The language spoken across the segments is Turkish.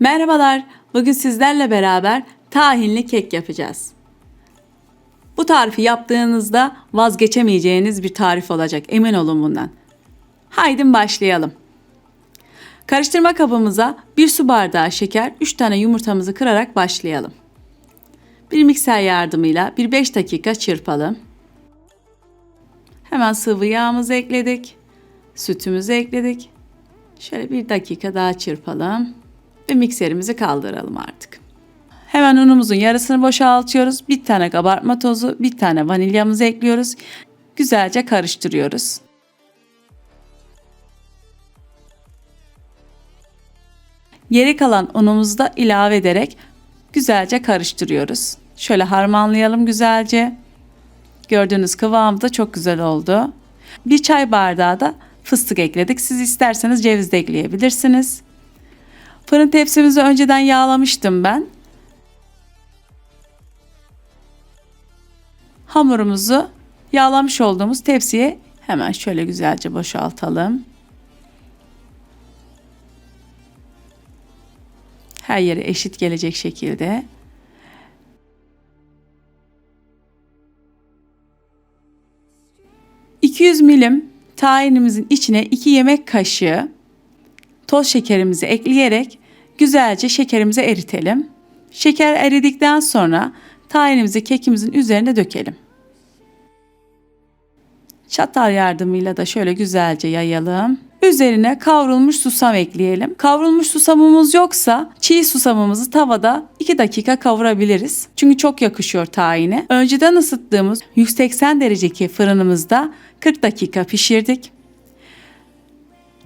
Merhabalar. Bugün sizlerle beraber tahinli kek yapacağız. Bu tarifi yaptığınızda vazgeçemeyeceğiniz bir tarif olacak. Emin olun bundan. Haydi başlayalım. Karıştırma kabımıza 1 su bardağı şeker, 3 tane yumurtamızı kırarak başlayalım. Bir mikser yardımıyla bir 5 dakika çırpalım. Hemen sıvı yağımızı ekledik. Sütümüzü ekledik. Şöyle bir dakika daha çırpalım ve mikserimizi kaldıralım artık. Hemen unumuzun yarısını boşaltıyoruz. Bir tane kabartma tozu, bir tane vanilyamızı ekliyoruz. Güzelce karıştırıyoruz. Geri kalan unumuzu da ilave ederek güzelce karıştırıyoruz. Şöyle harmanlayalım güzelce. Gördüğünüz kıvamda çok güzel oldu. Bir çay bardağı da fıstık ekledik. Siz isterseniz ceviz de ekleyebilirsiniz. Fırın tepsimizi önceden yağlamıştım ben. Hamurumuzu yağlamış olduğumuz tepsiye hemen şöyle güzelce boşaltalım. Her yere eşit gelecek şekilde. ...200 milim tahinimizin içine 2 yemek kaşığı toz şekerimizi ekleyerek güzelce şekerimizi eritelim. Şeker eridikten sonra tahinimizi kekimizin üzerine dökelim. Çatal yardımıyla da şöyle güzelce yayalım. Üzerine kavrulmuş susam ekleyelim. Kavrulmuş susamımız yoksa çiğ susamımızı tavada 2 dakika kavurabiliriz. Çünkü çok yakışıyor tahine. Önceden ısıttığımız 180 dereceki fırınımızda 40 dakika pişirdik.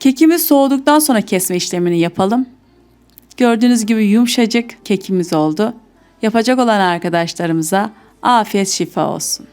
Kekimiz soğuduktan sonra kesme işlemini yapalım. Gördüğünüz gibi yumuşacık kekimiz oldu. Yapacak olan arkadaşlarımıza afiyet şifa olsun.